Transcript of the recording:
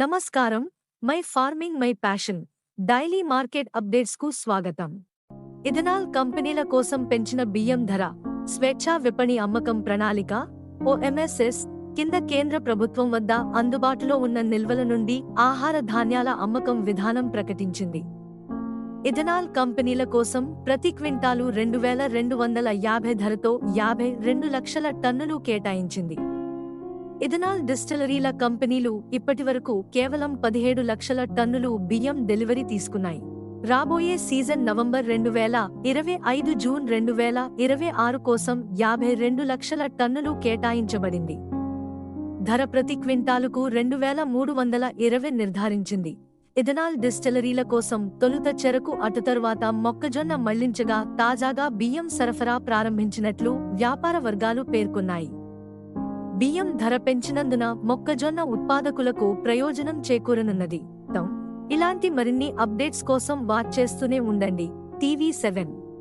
నమస్కారం. My farming my passion. Daily market అప్డేట్స్కు స్వాగతం. Ethanol కంపెనీల కోసం పెంచిన బియ్యం ధర స్వేచ్ఛా విపణి అమ్మకం ప్రణాళిక ఓఎంఎస్ఎస్ కింద కేంద్ర ప్రభుత్వం వద్ద అందుబాటులో ఉన్న నిల్వల నుండి ఆహార ధాన్యాల అమ్మకం విధానం ప్రకటించింది. ఇథనాల్ కంపెనీల కోసం ప్రతి క్వింటాలు రెండు వేల రెండు వందల యాభై ధరతో యాభై రెండు లక్షల టన్నులు కేటాయించింది. ఇథనాల్ డిస్టిలరీల కంపెనీలు ఇప్పటివరకు కేవలం పదిహేడు లక్షల టన్నులు బియ్యం డెలివరీ తీసుకున్నాయి. రాబోయే సీజన్ నవంబర్ రెండు వేల ఇరవై ఐదు జూన్ రెండు వేల ఇరవై ఆరు కోసం యాభై రెండు లక్షల టన్నులు కేటాయించబడింది. ధర ప్రతి క్వింటాలుకు రెండు వేల మూడు వందల ఇరవై నిర్ధారించింది. ఇథనాల్ డిస్టిలరీల కోసం తొలుత చెరకు అటు తరువాత మొక్కజొన్న మళ్ళించగా తాజాగా బియ్యం సరఫరా ప్రారంభించినట్లు వ్యాపార వర్గాలు పేర్కొన్నాయి. బియ్యం ధర పెంచినందున మొక్కజొన్న ఉత్పాదకులకు ప్రయోజనం చేకూరనున్నది. తం. ఇలాంటి మరిన్ని అప్డేట్స్ కోసం వాచ్ చేస్తూనే ఉండండి. TV seven.